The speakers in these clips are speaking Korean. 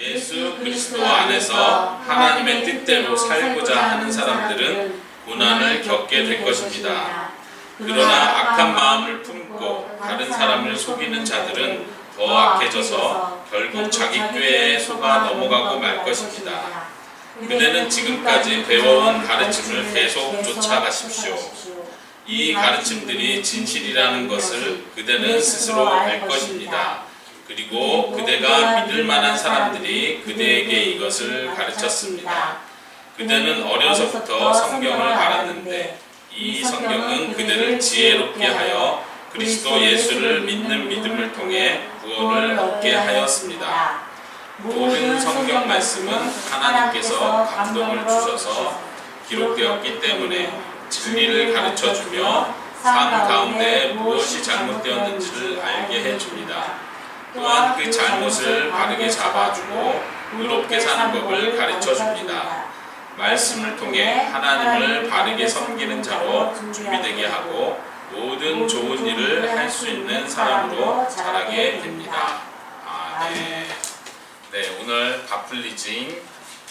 예수 그리스도 안에서 하나님의 뜻대로 살고자 하는 사람들은 고난을 겪게 될 것입니다. 그러나 악한 마음을 품고 다른 사람을 속이는 자들은 더 악해져서 결국 자기 꾀에 속아 넘어가고 말 것입니다. 그대는 지금까지 배워온 가르침을 계속 쫓아가십시오. 이 가르침들이 진실이라는 것을 그대는 스스로 알 것입니다. 그리고 그대가 믿을 만한 사람들이 그대에게 이것을 가르쳤습니다. 그대는 어려서부터 성경을 알았는데 이 성경은 그대를 지혜롭게 하여 그리스도 예수를 믿는 믿음을 통해 구원을 얻게 하였습니다. 모든 성경 말씀은 하나님께서 감동을 주셔서 기록되었기 때문에 진리를 가르쳐 주며 삶 가운데 무엇이 잘못되었는지를 알게 해 줍니다. 또한 그 잘못을 바르게 잡아주고 의롭게 사는 법을 가르쳐 줍니다. 말씀을 통해 하나님을 바르게 섬기는 자로 준비되게 하고 모든 좋은 일을 할 수 있는 사람으로 자라게 됩니다. 아, 네. 네, 오늘 바플리징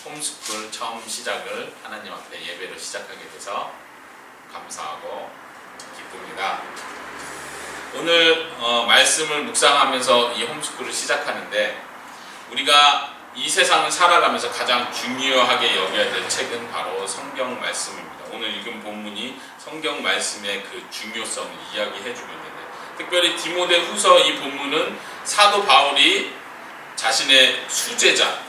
홈스쿨 처음 시작을 하나님 앞에 예배로 시작하게 돼서 감사하고 기쁩니다. 오늘 어, 말씀을 묵상하면서 이 홈스쿨을 시작하는데 우리가 이 세상을 살아가면서 가장 중요하게 여겨야 될 책은 바로 성경 말씀입니다. 오늘 읽은 본문이 성경 말씀의 그 중요성을 이야기해 주고 있는데 특별히 디모데 후서 이 본문은 사도 바울이 자신의 수제자,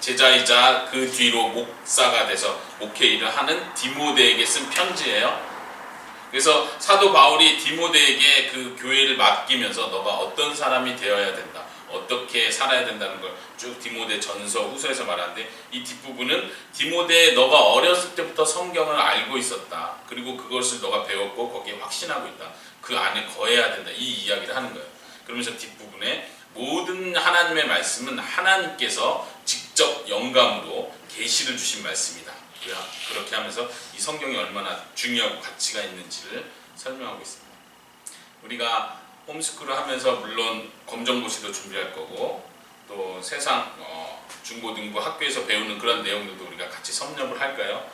제자이자 그 뒤로 목사가 돼서 목회 일을 하는 디모데에게 쓴 편지예요. 그래서 사도 바울이 디모데에게 그 교회를 맡기면서 너가 어떤 사람이 되어야 된다. 어떻게 살아야 된다는 걸 쭉 디모데 전서 후서에서 말하는데 이 뒷부분은 디모데 너가 어렸을 때부터 성경을 알고 있었다. 그리고 그것을 너가 배웠고 거기에 확신하고 있다. 그 안에 거해야 된다. 이 이야기를 하는 거예요. 그러면서 뒷부분에 모든 하나님의 말씀은 하나님께서 직접 영감으로 계시를 주신 말씀이다. 그렇게 하면서 이 성경이 얼마나 중요하고 가치가 있는지를 설명하고 있습니다. 우리가 홈스쿨을 하면서 물론 검정고시도 준비할 거고 또 세상 어, 중고등부 학교에서 배우는 그런 내용들도 우리가 같이 섭렵을 할까요?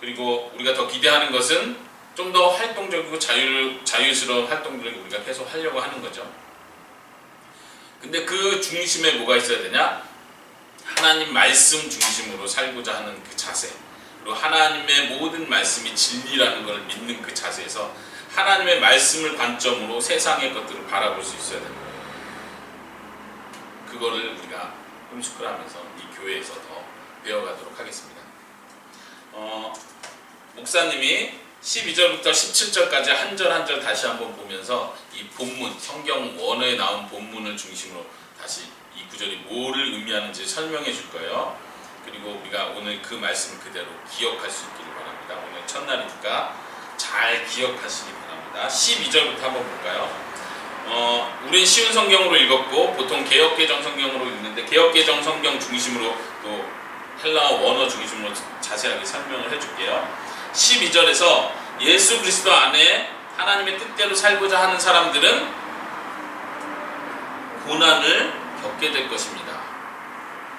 그리고 우리가 더 기대하는 것은 좀 더 활동적이고 자유, 자유스러운 활동들을 우리가 계속 하려고 하는 거죠. 근데 그 중심에 뭐가 있어야 되냐? 하나님 말씀 중심으로 살고자 하는 그 자세. 그리고 하나님의 모든 말씀이 진리라는 걸 믿는 그 자세에서 하나님의 말씀을 관점으로 세상의 것들을 바라볼 수 있어야 됩니다. 그거를 우리가 홈스쿨 하면서 이 교회에서 더 배워가도록 하겠습니다. 어, 목사님이 12절부터 17절까지 한 절 한 절 다시 한번 보면서 이 본문, 성경 원어에 나온 본문을 중심으로 다시 이 구절이 뭐를 의미하는지 설명해 줄 거예요. 그리고 우리가 오늘 그 말씀 그대로 기억할 수 있기를 바랍니다. 오늘 첫날이니까 잘 기억하시기 바랍니다. 12절부터 한번 볼까요? 어, 우린 쉬운 성경으로 읽었고 보통 개혁개정 성경으로 읽는데 개혁개정 성경 중심으로 또 헬라어 원어 중심으로 자세하게 설명을 해줄게요. 12절에서 예수 그리스도 안에 하나님의 뜻대로 살고자 하는 사람들은 고난을 겪게 될 것입니다.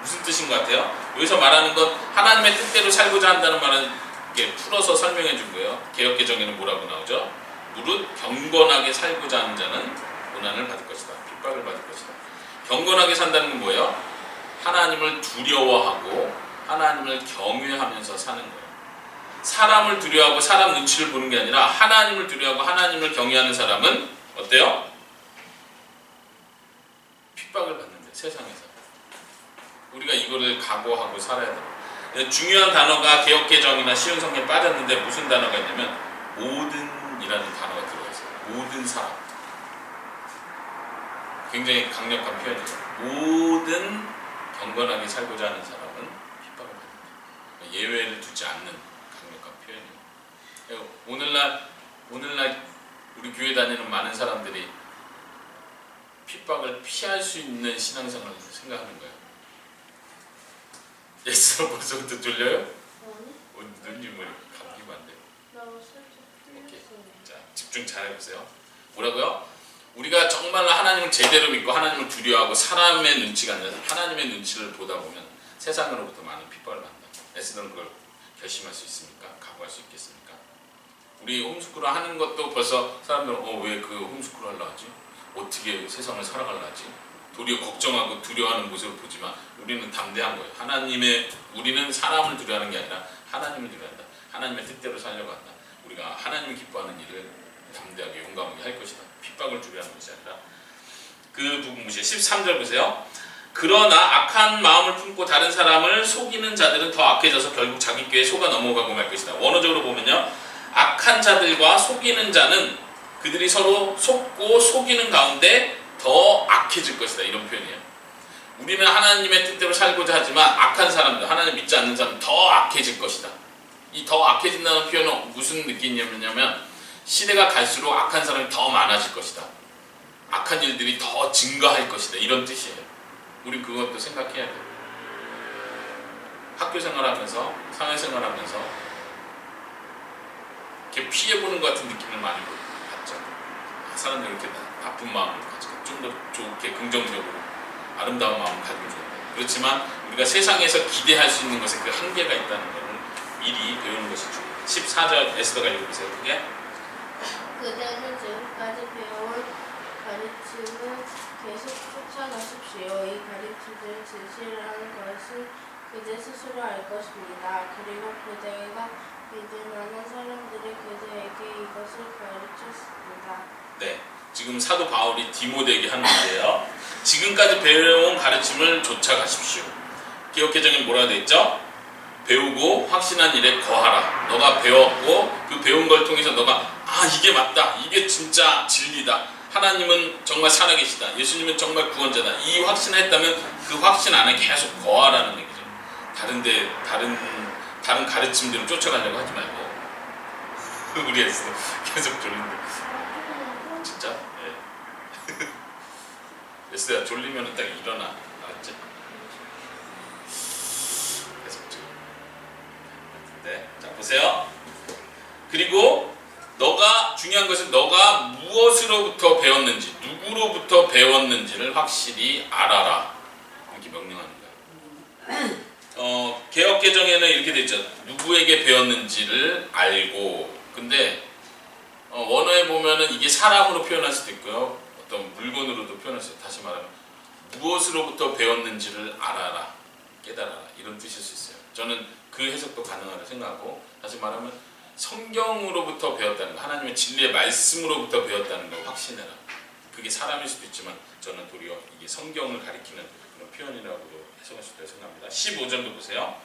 무슨 뜻인 것 같아요? 여기서 말하는 건 하나님의 뜻대로 살고자 한다는 말은 이렇게 풀어서 설명해 준 거예요. 개혁 개정에는 뭐라고 나오죠? 무릇 경건하게 살고자 하는 자는 고난을 받을 것이다. 핍박을 받을 것이다. 경건하게 산다는 건 뭐예요? 하나님을 두려워하고 하나님을 경외하면서 사는 거예요. 사람을 두려워하고 사람 눈치를 보는 게 아니라 하나님을 두려워하고 하나님을 경외하는 사람은 어때요? 핍박을 받는데 세상에서 우리가 이거를 각오하고 살아야 돼요. 중요한 단어가 개혁개정이나 쉬운 성경 빠졌는데 무슨 단어가 있냐면 모든이라는 단어가 들어가 있어요. 모든 사람. 굉장히 강력한 표현이죠. 모든 경건하게 살고자 하는 사람은 핍박을 받는다. 예외를 두지 않는 강력한 표현이에요. 오늘날 오늘날 우리 교회 다니는 많은 사람들이 핍박을 피할 수 있는 신앙생활을 생각하는 거예요. 예스로 벌써부터 졸려요? 어, 눈이 뭐 감기면 안 돼. 오케이. 자 집중 잘 해보세요. 뭐라고요? 우리가 정말로 하나님을 제대로 믿고 하나님을 두려워하고 사람의 눈치가 아니라 하나님의 눈치를 보다 보면 세상으로부터 많은 핍박을 받는다. 에스더는 그걸 결심할 수 있습니까? 각오할 수 있겠습니까? 우리 홈스쿨을 하는 것도 벌써 사람들은 어 왜 그 홈스쿨 하려 하지? 어떻게 세상을 살아갈라 하지? 도리어 걱정하고 두려워하는 모습을 보지만 우리는 담대한 거예요. 하나님의 우리는 사람을 두려워하는 게 아니라 하나님을 두려워한다. 하나님의 뜻대로 살려고 한다. 우리가 하나님을 기뻐하는 일을 담대하게 용감하게 할 것이다. 핍박을 두려워하는 것이 아니라 그 부분 보세요. 13절 보세요. 그러나 악한 마음을 품고 다른 사람을 속이는 자들은 더 악해져서 결국 자기 꾀에 속아 넘어가고 말 것이다. 원어적으로 보면요. 악한 자들과 속이는 자는 그들이 서로 속고 속이는 가운데 더 악해질 것이다. 이런 표현이에요. 우리는 하나님의 뜻대로 살고자 하지만 악한 사람들, 하나님 믿지 않는 사람 더 악해질 것이다. 이 더 악해진다는 표현은 무슨 느낌이냐면 시대가 갈수록 악한 사람이 더 많아질 것이다. 악한 일들이 더 증가할 것이다. 이런 뜻이에요. 우리 그것도 생각해야 돼요. 학교 생활하면서, 사회생활하면서 이렇게 피해 보는 것 같은 느낌을 많이 받죠. 아, 사람들이 이렇게 나- 나쁜 마음을 가지고 좀 더 좋게 긍정적으로 아름다운 마음을 가지고 좋은데 그렇지만 우리가 세상에서 기대할 수 있는 것에 그 한계가 있다는 것을 미리 배우는 것이 중요해요. 14절 에스더가 읽어보세요. 그게 그대는 지금까지 배워온 가르침을 계속 쫓아가십시오. 이 가르침을 진실이라는 것을 그대 스스로 알 것입니다. 그리고 그대가 믿을 만한 사람들이 그대에게 이것을. 지금 사도 바울이 디모데에게 하는 말이에요. 지금까지 배워온 가르침을 쫓아가십시오. 기억개정에 뭐라 되어 있죠? 배우고 확신한 일에 거하라. 너가 배웠고 그 배운 걸 통해서 너가 아 이게 맞다. 이게 진짜 진리다. 하나님은 정말 살아계시다. 예수님은 정말 구원자다. 이 확신했다면 그 확신 안에 계속 거하라는 얘기죠. 다른데 다른 다른 가르침들을 쫓아가려고 하지 말고 우리 에서 계속 졸린데 진짜? 예. 에스야 졸리면 딱 일어나. 알았지? 계속 지금. 네. 자, 보세요. 그리고 너가 중요한 것은 너가 무엇으로부터 배웠는지, 누구로부터 배웠는지를 확실히 알아라. 이렇게 명령하는 거예요. 어, 개혁 개정에는 이렇게 돼 있죠. 누구에게 배웠는지를 알고. 근데 어, 원어에 보면은 이게 사람으로 표현할 수도 있고요. 어떤 물건으로도 표현할 수 있어요. 다시 말하면 무엇으로부터 배웠는지를 알아라. 깨달아라. 이런 뜻일 수 있어요. 저는 그 해석도 가능하다고 생각하고 다시 말하면 성경으로부터 배웠다는 거, 하나님의 진리의 말씀으로부터 배웠다는 걸 확신해라. 그게 사람일 수도 있지만 저는 도리어 이게 성경을 가리키는 그런 표현이라고도 해석할 수 있다고 생각합니다. 15절도 보세요.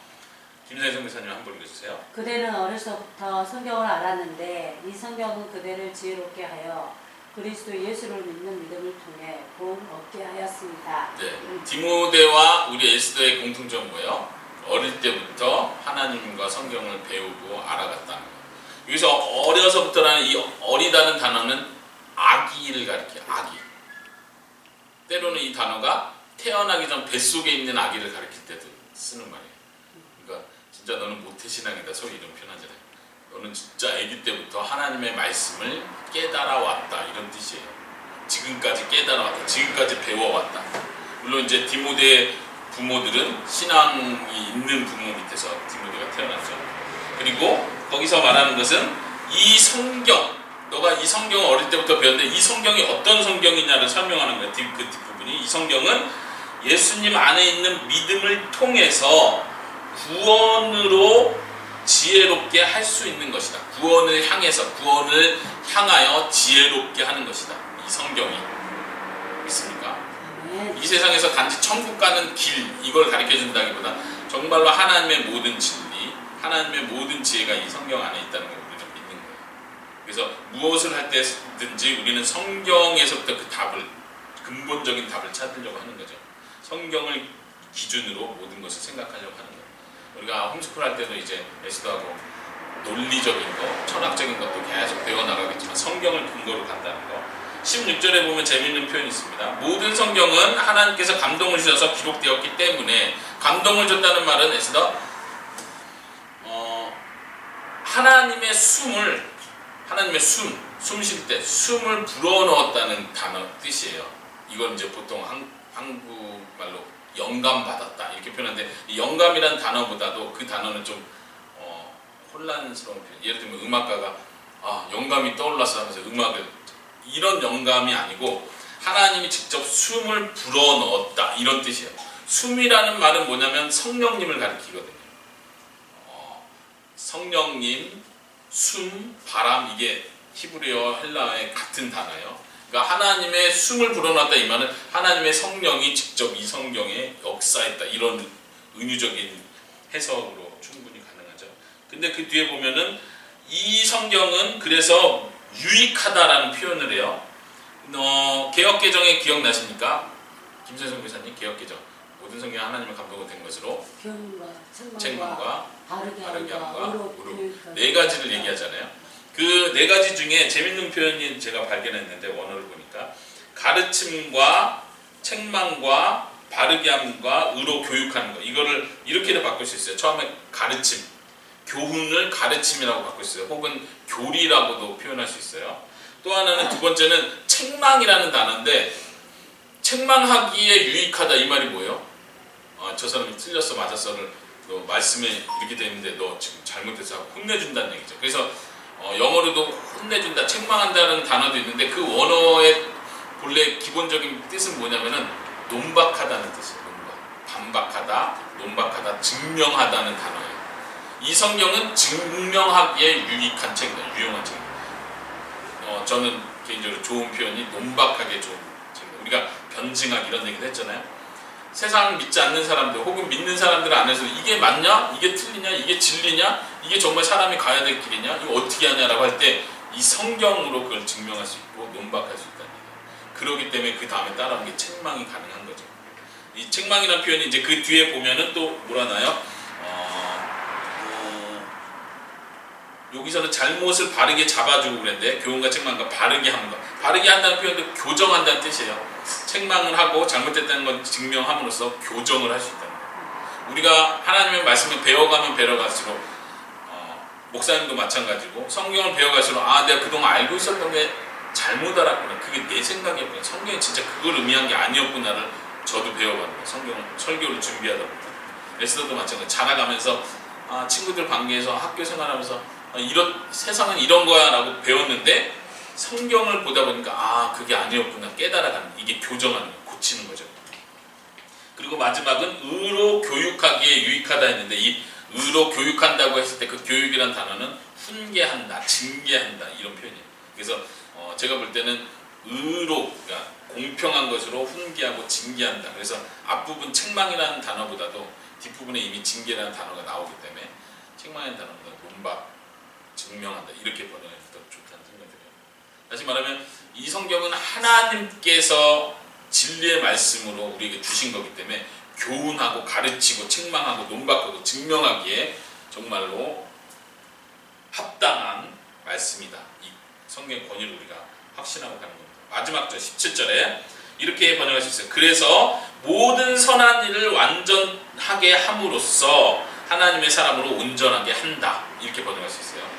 김선희 선교사님 한 번 읽어주세요. 그대는 어려서부터 성경을 알았는데 이 성경은 그대를 지혜롭게 하여 그리스도 예수를 믿는 믿음을 통해 복 얻게 하였습니다. 네, 디모데와 우리 에스더의 공통점 뭐예요? 어릴 때부터 하나님과 성경을 배우고 알아갔다는 거. 여기서 어려서부터라는 이 어리다는 단어는 아기를 가리켜요. 아기. 때로는 이 단어가 태어나기 전 뱃속에 있는 아기를 가리킬 때도 쓰는 말이에요. 진짜 너는 모태신앙이다 소리 이런 표현하잖아요. 너는 진짜 아기 때부터 하나님의 말씀을 깨달아 왔다 이런 뜻이에요. 지금까지 깨달아 왔다. 지금까지 배워왔다. 물론 이제 디모데 부모들은 신앙이 있는 부모 밑에서 디모데가 태어났죠. 그리고 거기서 말하는 것은 이 성경, 너가 이 성경을 어릴 때부터 배웠는데 이 성경이 어떤 성경이냐를 설명하는 거예요. 뒷- 그 뒷부분이 이 성경은 예수님 안에 있는 믿음을 통해서 구원으로 지혜롭게 할 수 있는 것이다. 구원을 향해서 구원을 향하여 지혜롭게 하는 것이다. 이 성경이 있습니까? 이 세상에서 단지 천국 가는 길 이걸 가르쳐 준다기보다 정말로 하나님의 모든 진리, 하나님의 모든 지혜가 이 성경 안에 있다는 걸 우리는 믿는 거예요. 그래서 무엇을 할 때든지 우리는 성경에서부터 그 답을 근본적인 답을 찾으려고 하는 거죠. 성경을 기준으로 모든 것을 생각하려고 하는 거예요. 우리가 홈스쿨 할 때도 이제 에스더하고 논리적인 거, 철학적인 것도 계속 배워나가겠지만 성경을 근거로 간다는 거. 16절에 보면 재미있는 표현이 있습니다. 모든 성경은 하나님께서 감동을 주셔서 기록되었기 때문에 감동을 줬다는 말은 에스더 어, 하나님의 숨을 하나님의 숨 숨 쉴 때 숨을 불어넣었다는 단어 뜻이에요. 이건 이제 보통 한, 한국말로 영감 받았다 이렇게 표현하는데 이 영감이란 단어보다도 그 단어는 좀 어, 혼란스러운 표현. 예를 들면 음악가가 아 영감이 떠올랐어 하면서 음악을 이런 영감이 아니고 하나님이 직접 숨을 불어 넣었다 이런 뜻이에요. 숨이라는 말은 뭐냐면 성령님을 가리키거든요. 어, 성령님, 숨, 바람 이게 히브리어 헬라어의 같은 단어예요. 그러니까 하나님의 숨을 불어넣었다 이 말은 하나님의 성령이 직접 이 성경에 역사했다 이런 은유적인 해석으로 충분히 가능하죠. 근데 그 뒤에 보면은 이 성경은 그래서 유익하다라는 표현을 해요. 어, 개혁 개정에 기억나십니까? 김세성 교사님 개혁 개정 모든 성경 하나님의 감동으로 된 것으로 교훈과 책망과, 바르게 함과 의로 네 가지를 얘기하잖아요. 그 네 가지 중에 재밌는 표현이 제가 발견했는데 원어를 보니까 가르침과 책망과 바르게 함과 의로 교육하는 거 이거를 이렇게도 바꿀 수 있어요. 처음에 가르침, 교훈을 가르침이라고 바꿀 수 있어요. 혹은 교리라고도 표현할 수 있어요. 또 하나는 두 번째는 책망이라는 단어인데 책망하기에 유익하다 이 말이 뭐예요? 어, 저 사람이 틀렸어 맞았어를 너 말씀에 이렇게 돼 있는데 너 지금 잘못해서 혼내준다는 얘기죠. 그래서 어, 영어로도 혼내준다, 책망한다는 단어도 있는데 그 원어의 본래 기본적인 뜻은 뭐냐면은 논박하다는 뜻이에요. 논박, 반박하다, 논박하다, 증명하다는 단어예요. 이 성경은 증명하기에 유익한 책이다, 유용한 책이다. 어, 저는 개인적으로 좋은 표현이 논박하게 좋은 책. 우리가 변증학 이런 얘기도 했잖아요. 세상 믿지 않는 사람들 혹은 믿는 사람들 안에서 이게 맞냐? 이게 틀리냐? 이게 진리냐? 이게 정말 사람이 가야 될 길이냐? 이거 어떻게 하냐라고 할 때 이 성경으로 그걸 증명할 수 있고 논박할 수 있다는 얘기예요. 그렇기 때문에 그 다음에 따라오는 게 책망이 가능한 거죠. 이 책망이라는 표현이 이제 그 뒤에 보면은 또 뭐라 나요? 어, 어, 여기서는 잘못을 바르게 잡아주고 그랬는데 교훈과 책망과 바르게 하는 거. 바르게 한다는 표현도 교정한다는 뜻이에요. 책망을 하고 잘못됐다는 걸 증명함으로써 교정을 할 수 있다는 거예요. 우리가 하나님의 말씀을 배워가면 배워갈수록 어, 목사님도 마찬가지고 성경을 배워갈수록 아 내가 그동안 알고 있었던 게 잘못 알았구나. 그게 내 생각이었구나. 성경이 진짜 그걸 의미한 게 아니었구나를 저도 거예요. 성경 설교를 준비하다 보면 에스더도 마찬가지 자라가면서 아, 친구들 관계에서 학교 생활하면서 아, 이런 세상은 이런 거야라고 배웠는데 성경을 보다 보니까 아 그게 아니었구나 깨달아가는 이게 교정하는 거, 고치는 거죠. 그리고 마지막은 의로 교육하기에 유익하다 했는데 이 의로 교육한다고 했을 때 그 교육이란 단어는 훈계한다, 징계한다 이런 표현이에요. 그래서 어, 제가 볼 때는 의로 그러니까 공평한 것으로 훈계하고 징계한다. 그래서 앞부분 책망이라는 단어보다도 뒷부분에 이미 징계라는 단어가 나오기 때문에 책망이라는 단어보다 논박, 증명한다 이렇게 번역해도 더 좋다는 생각이 들어요. 다시 말하면 이 성경은 하나님께서 진리의 말씀으로 우리에게 주신 거기 때문에 교훈하고 가르치고 책망하고 논박하고 증명하기에 정말로 합당한 말씀이다. 이 성경 권위를 우리가 확신하고 가는 겁니다. 마지막 절 17절에 이렇게 번역할 수 있어요. 그래서 모든 선한 일을 완전하게 함으로써 하나님의 사람으로 온전하게 한다. 이렇게 번역할 수 있어요.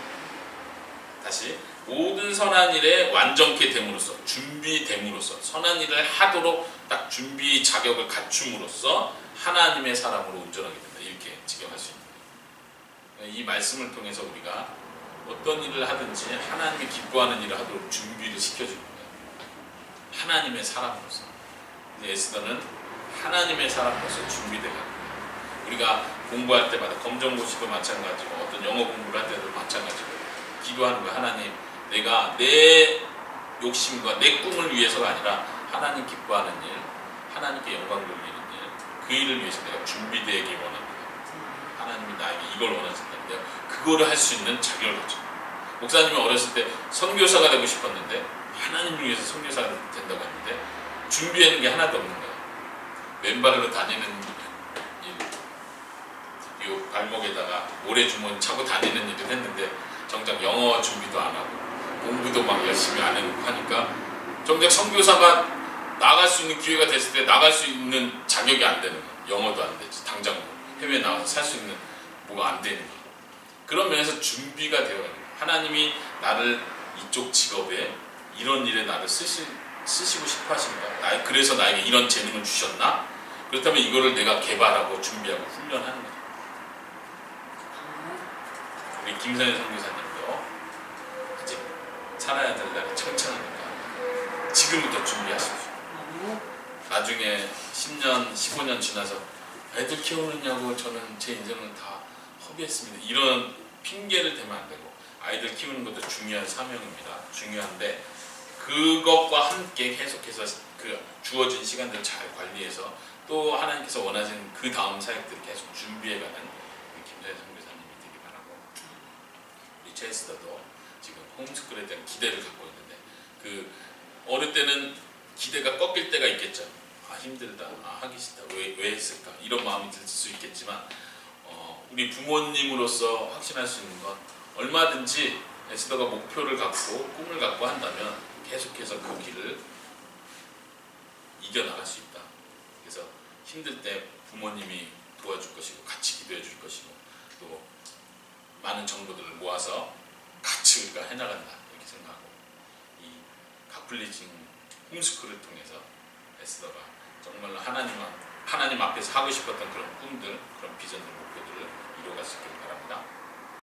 다시 모든 선한 일에 완전케 됨으로써 준비됨으로써 선한 일을 하도록 딱 준비 자격을 갖춤으로써 하나님의 사람으로 온전하게 된다. 이렇게 직역할 수 있습니다. 이 말씀을 통해서 우리가 어떤 일을 하든지 하나님이 기뻐하는 일을 하도록 준비를 거예요. 하나님의 사람으로서. 에스더는 하나님의 사람으로서 준비되어 가는 거예요. 우리가 공부할 때마다 검정고시도 마찬가지고 어떤 영어 공부를 할 때도 마찬가지고 기도하는 거예요. 하나님, 내가 내 욕심과 내 꿈을 위해서가 아니라 하나님 기뻐하는 일, 하나님께 영광 돌리는 일, 그 일을 위해서 내가 준비되기 원합니다. 하나님이 나에게 이걸 원하신다는데 그거를 할 수 있는 자격을 가져. 목사님이 어렸을 때 선교사가 되고 싶었는데 하나님을 위해서 선교사가 된다고 했는데 준비하는 게 하나도 없는 거예요. 맨발으로 다니는 일, 요 발목에다가 모래 주머니 차고 다니는 일을 했는데 정작 영어 준비도 안 하고 공부도 막 열심히 안 해놓고 하니까 정작 선교사가 나갈 수 있는 기회가 됐을 때 나갈 수 있는 자격이 안 되는 거예요. 영어도 안 되지. 당장 해외에 나가서 살 수 있는 뭐가 안 되는 거예요. 그런 면에서 준비가 되어야 돼요. 하나님이 나를 이쪽 직업에 이런 일에 나를 쓰시, 쓰시고 싶어 하신가? 나, 그래서 나에게 이런 재능을 주셨나? 그렇다면 이거를 내가 개발하고 준비하고 훈련하는 거죠. 우리 김선현 선교사님도 이제 살아야 될 날이 청천하니까 지금부터 준비하십시오. 나중에 10년, 15년 지나서 애들 키우느냐고 저는 제 인생을 다 허비했습니다. 이런 핑계를 대면 안 되고 아이들 키우는 것도 중요한 사명입니다. 중요한데 그것과 함께 계속해서 그 주어진 시간들을 잘 관리해서 또 하나님께서 원하시는 그 다음 사역들을 계속 준비해가는 우리 김선희 선교사님이 되기 바라고 체스터도 지금 홈스쿨에 대한 기대를 갖고 있는데 그 어릴 때는 기대가 꺾일 때가 있겠죠. 아 힘들다, 아 하기 싫다, 왜, 왜 했을까 이런 마음이 들 수 있겠지만 어, 우리 부모님으로서 확신할 수 있는 건 얼마든지 에스더가 목표를 갖고 꿈을 갖고 한다면 계속해서 그 길을 이겨나갈 수 있다. 그래서 힘들 때 부모님이 도와줄 것이고 같이 기도해 줄 것이고 또 많은 정보들을 모아서 같이 우리가 해나간다 이렇게 생각하고 이 가플리징 홈스쿨을 통해서 에스더가 정말로 하나님, 앞- 하나님 앞에서 하고 싶었던 그런 꿈들, 그런 비전들, 목표들을 이루어갈 수 있길 바랍니다.